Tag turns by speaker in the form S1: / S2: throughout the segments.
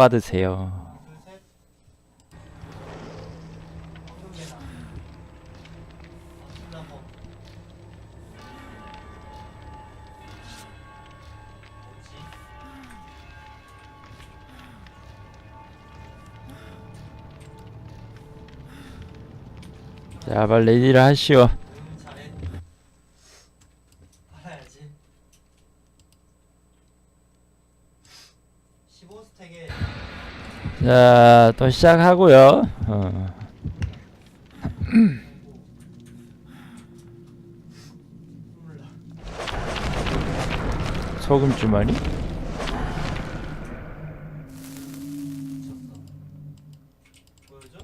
S1: 받으세요. 자, 빨리 레디를 하시오.
S2: 음 잘해 팔아야지 15스택에
S1: 자, 또 시작하고요. 어. 소금 주머니?
S2: 미쳤다 보여줘?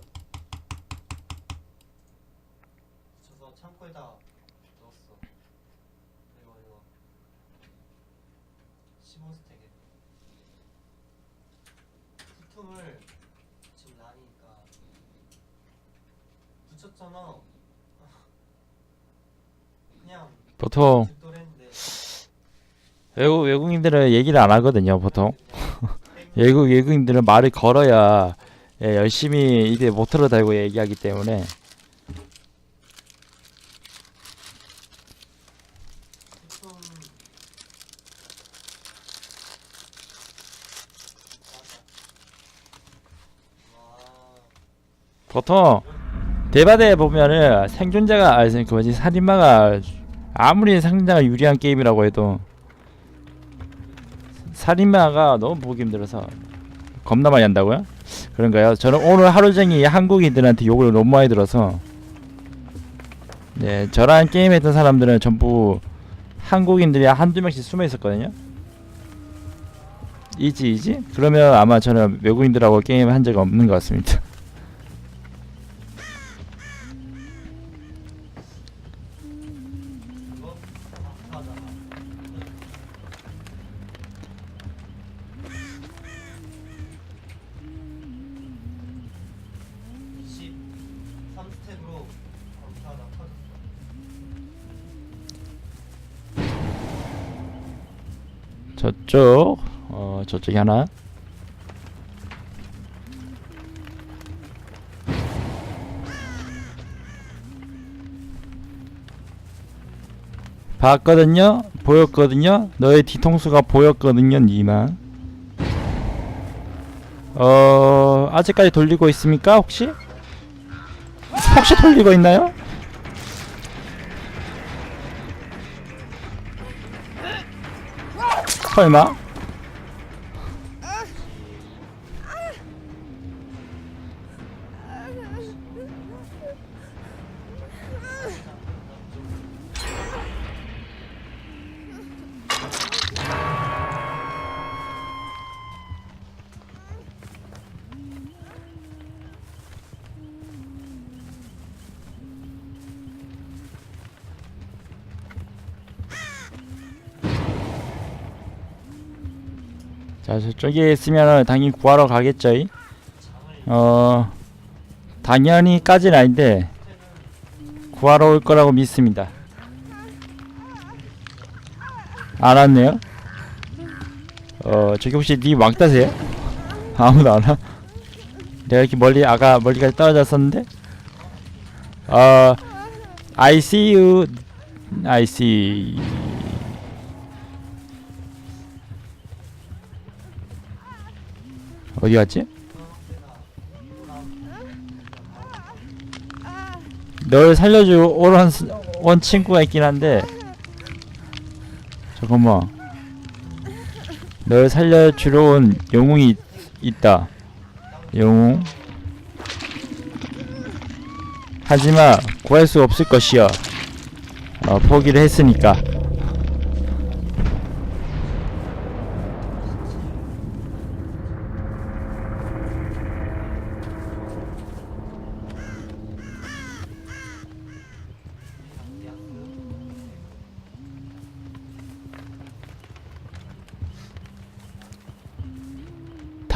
S2: 붙여서 창고에다 넣었어 이거 이거 15스택에 부품을 지금 나니까 붙였잖아 그냥
S1: 보통 외국 외국인들은 얘기를 안 하거든요, 보통. 외국 외국인들은 말을 걸어야 예, 열심히 이게 모터로 달고 얘기하기 때문에 보통 대바대에 보면은 생존자가 아니 그 뭐지 살인마가 아무리 상대가 유리한 게임이라고 해도 살인마가 너무 보기 힘들어서 겁나 많이 한다고요? 그런가요? 저는 오늘 하루 종일 한국인들한테 욕을 너무 많이 들어서 네 저랑 게임했던 사람들은 전부 한국인들이 한두 명씩 숨어 있었거든요. 이지 이지? 그러면 아마 저는 외국인들하고 게임 한적 없는 것 같습니다. 저쪽 어 저쪽에 하나. 봤거든요? 보였거든요? 너의 뒤통수가 보였거든요 니마. 어 아직까지 돌리고 있습니까 혹시? 혹시 돌리고 있나요 설마 자 저쪽에 있으면 당연히 구하러 가겠죠 이? 어 당연히 까지는 아닌데 구하러 올 거라고 믿습니다 안 왔네요 어 저기 혹시 니 왕따세요? 아무도 안 와? 내가 이렇게 멀리 아까 멀리까지 떨어졌었는데 어 I see you I see 어디 갔지? 널 살려주고 오런 스- 온 친구가 있긴 한데. 잠깐만. 널 살려주러 온 영웅이 있- 있다. 영웅. 하지마 구할 수 없을 것이야. 어, 포기를 했으니까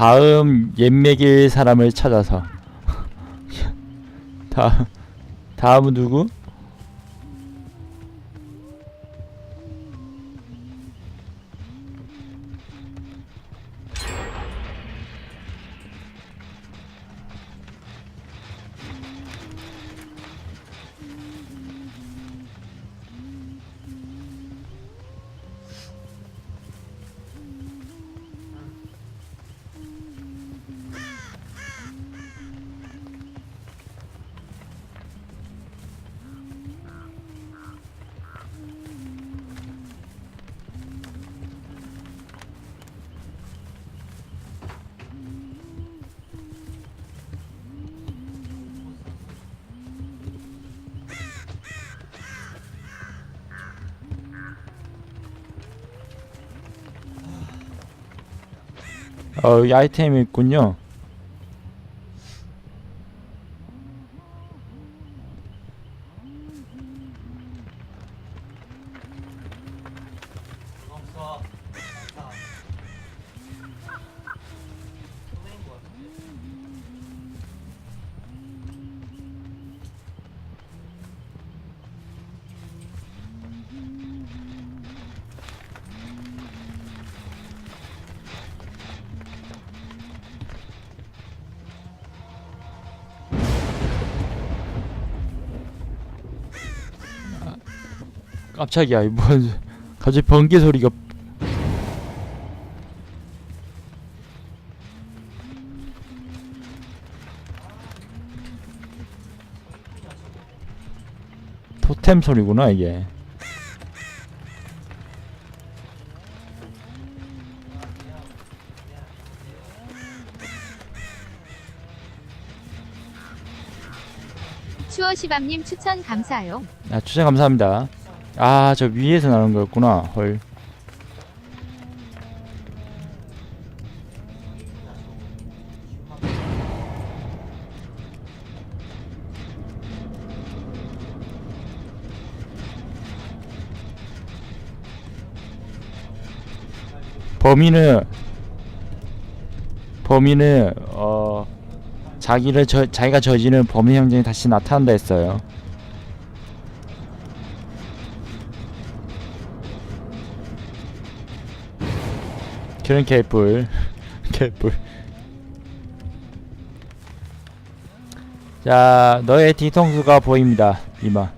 S1: 다음 옛맥일 사람을 찾아서 다음 다음은 누구? 어 여기 아이템이 있군요 깜짝이야 이뭐 갑자기 번개 소리가. 토템 소리구나 이게.
S3: 추어시밤님 추천 감사요.
S1: 아 추천 감사합니다 아 저 위에서 나오는 거였구나 헐 범인은 범인은 어 자기를 저 자기가 저지른 범인 형정이 다시 나타난다 했어요. 그런 개뿔. 개뿔. 자 너의 뒤통수가 보입니다 이마.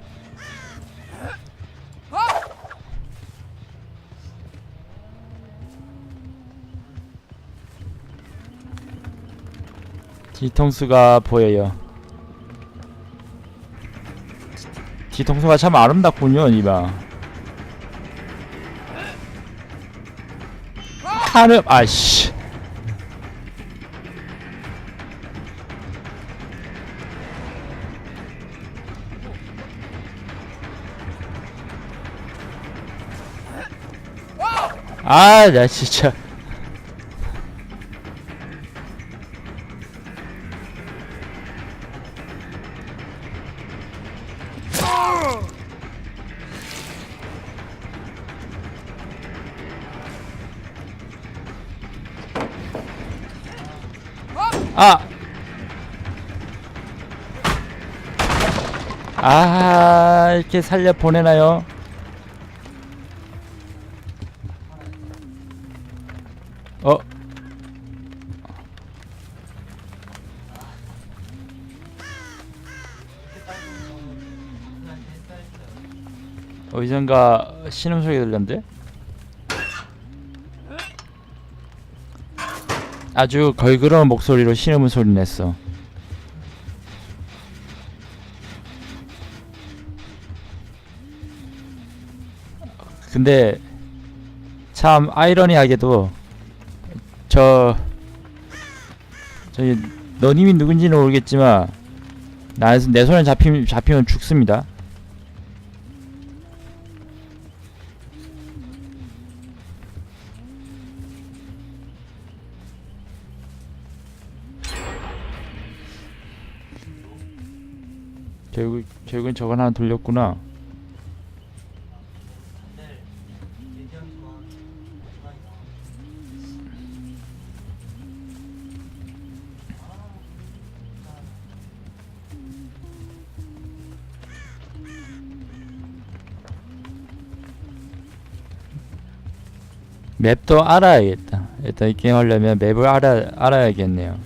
S1: 뒤통수가 보여요. 뒤통수가 참 아름답군요 이마 하늘 아씨 아, 나 진짜. 아! 아, 이렇게 살려 보내나요? 어? 어디선가 신음소리 들렸는데? 아주 걸그러운 목소리로 신음 소리 냈어. 근데 참 아이러니하게도 저 저기 너님이 누군지는 모르겠지만 나, 내 손에 잡히면 잡히면 죽습니다. 결국엔 저건 하나 돌렸구나. 맵도 알아야겠다. 일단 이 게임 하려면 맵을 알아 알아야겠네요.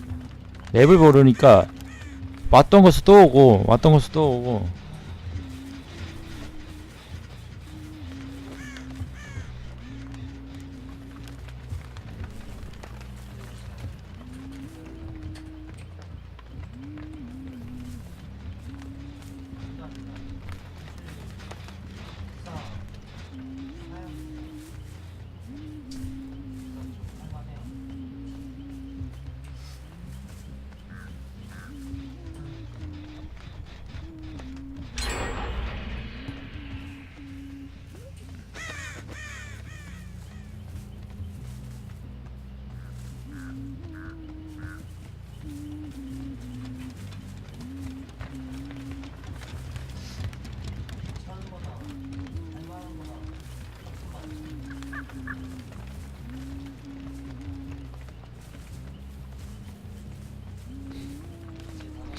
S1: 맵을 모르니까 왔던 곳에 또 오고 왔던 곳에 또 오고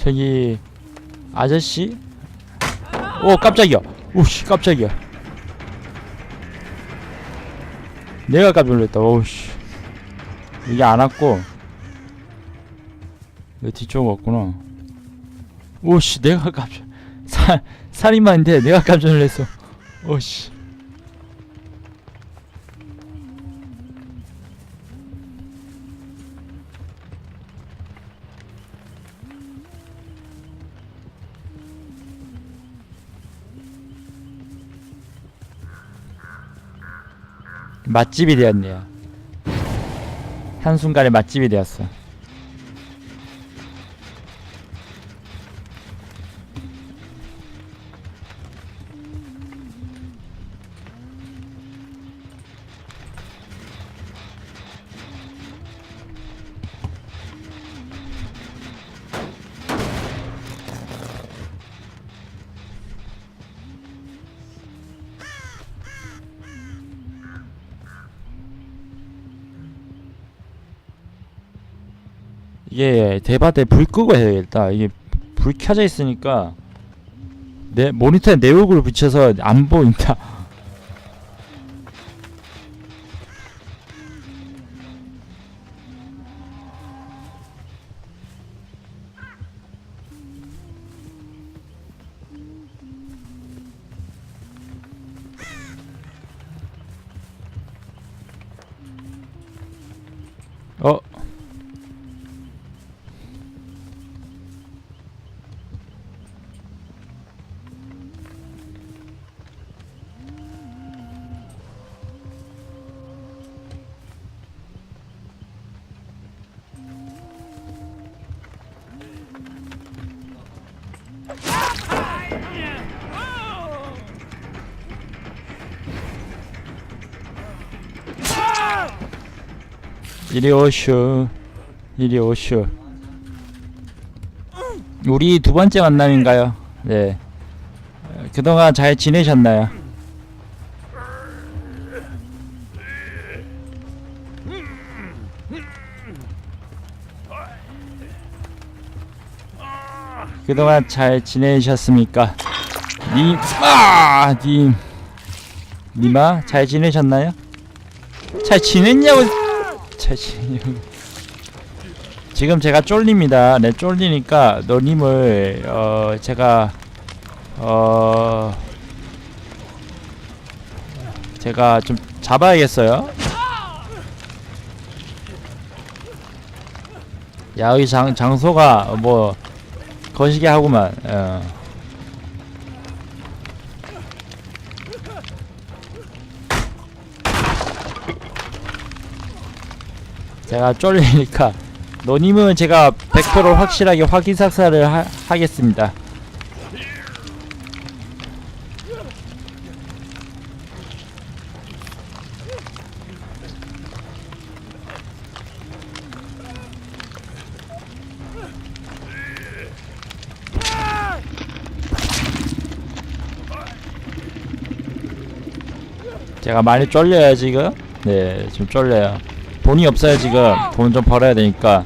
S1: 저기 아저씨? 오 깜짝이야. 오씨 깜짝이야. 내가 깜짝 놀랐다. 오씨. 이게 안 왔고 내 뒤쪽 왔구나. 오씨 내가 깜짝 살 살인마인데 내가 깜짝 놀랐어. 오씨. 맛집이 되었네요. 한순간에 맛집이 되었어. 이게 대바대 불 끄고 해야겠다. 이게 불 켜져 있으니까 내 모니터에 내 얼굴을 비춰서 안 보인다. 이리 오쇼 이리 오쇼 우리 두 번째 만남인가요? 네 어, 그동안 잘 지내셨나요? 그동안 잘 지내셨습니까? 님, 아, 님, 님아, 잘 지내셨나요? 잘 지냈냐고 자신이 지금 제가 쫄립니다. 네 쫄리니까 너님을 어 제가 어 제가 좀 잡아야겠어요. 야 여기 장 장소가 뭐 거시기 하구만. 어. 제가 쫄리니까 너님은 제가 100% 확실하게 확인 삭사를 하, 하겠습니다. 제가 많이 쫄려요 지금. 네, 좀 쫄려요. 돈이 없어요 지금. 돈 좀 벌어야 되니까.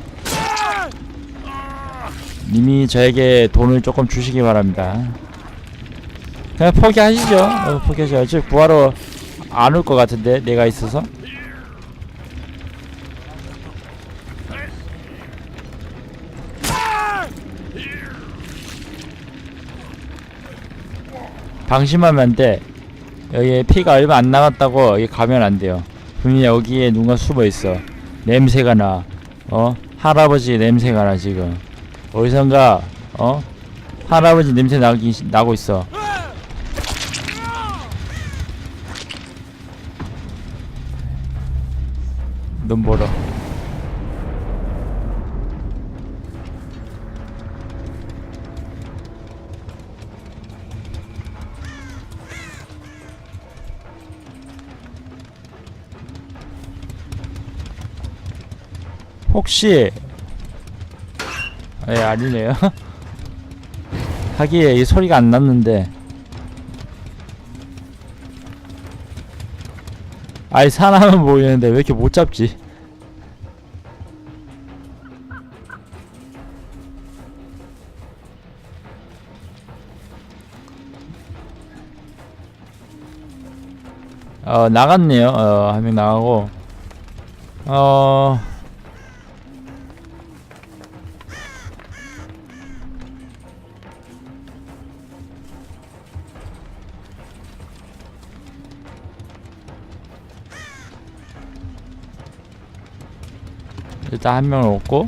S1: 님이 저에게 돈을 조금 주시기 바랍니다. 그냥 포기하시죠. 어, 어차피 구하러 안 올 것 같은데 내가 있어서. 방심하면 안돼. 여기 피가 얼마 안 남았다고 여기 가면 안 돼요 분명히 여기에 누가 숨어 있어. 냄새가 나. 어? 할아버지 냄새가 나 지금. 어디선가 어? 할아버지 냄새 나기 나고 있어. 눈 보러. 혹시 예 아니네요. 하기에 이 소리가 안 났는데. 아이 사람은 보이는데 왜 이렇게 못 잡지? 어 나갔네요. 어한 명 나가고. 어 일단 한 명을 얻고.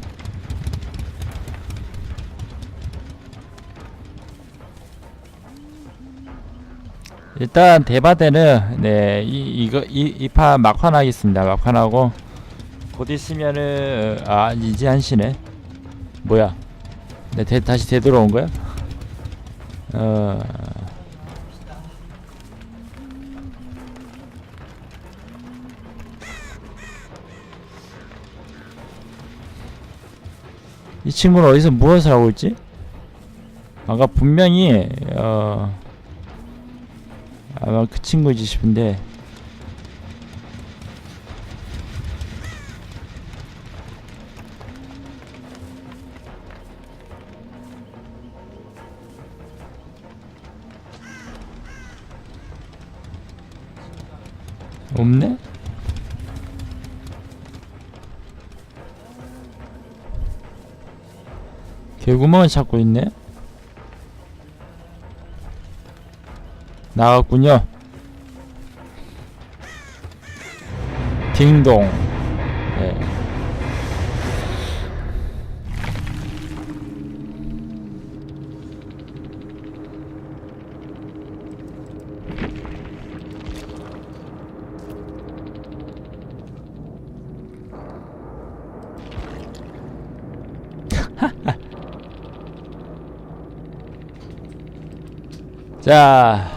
S1: 일단 대바대는 네 이 이거 이이판 막판 하겠습니다. 막판 하고. 곧 있으면은 아 이제 한 시네. 뭐야? 네 대, 다시 되돌아온 거야? 어 친구는 어디서 무엇을 하고 있지? 아까 분명히 어 아마 그 친구지 싶은데 개구멍을 찾고 있네? 나갔군요. 딩동. 네. 자,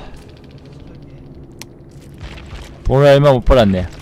S1: 돈을 얼마 못 벌었네.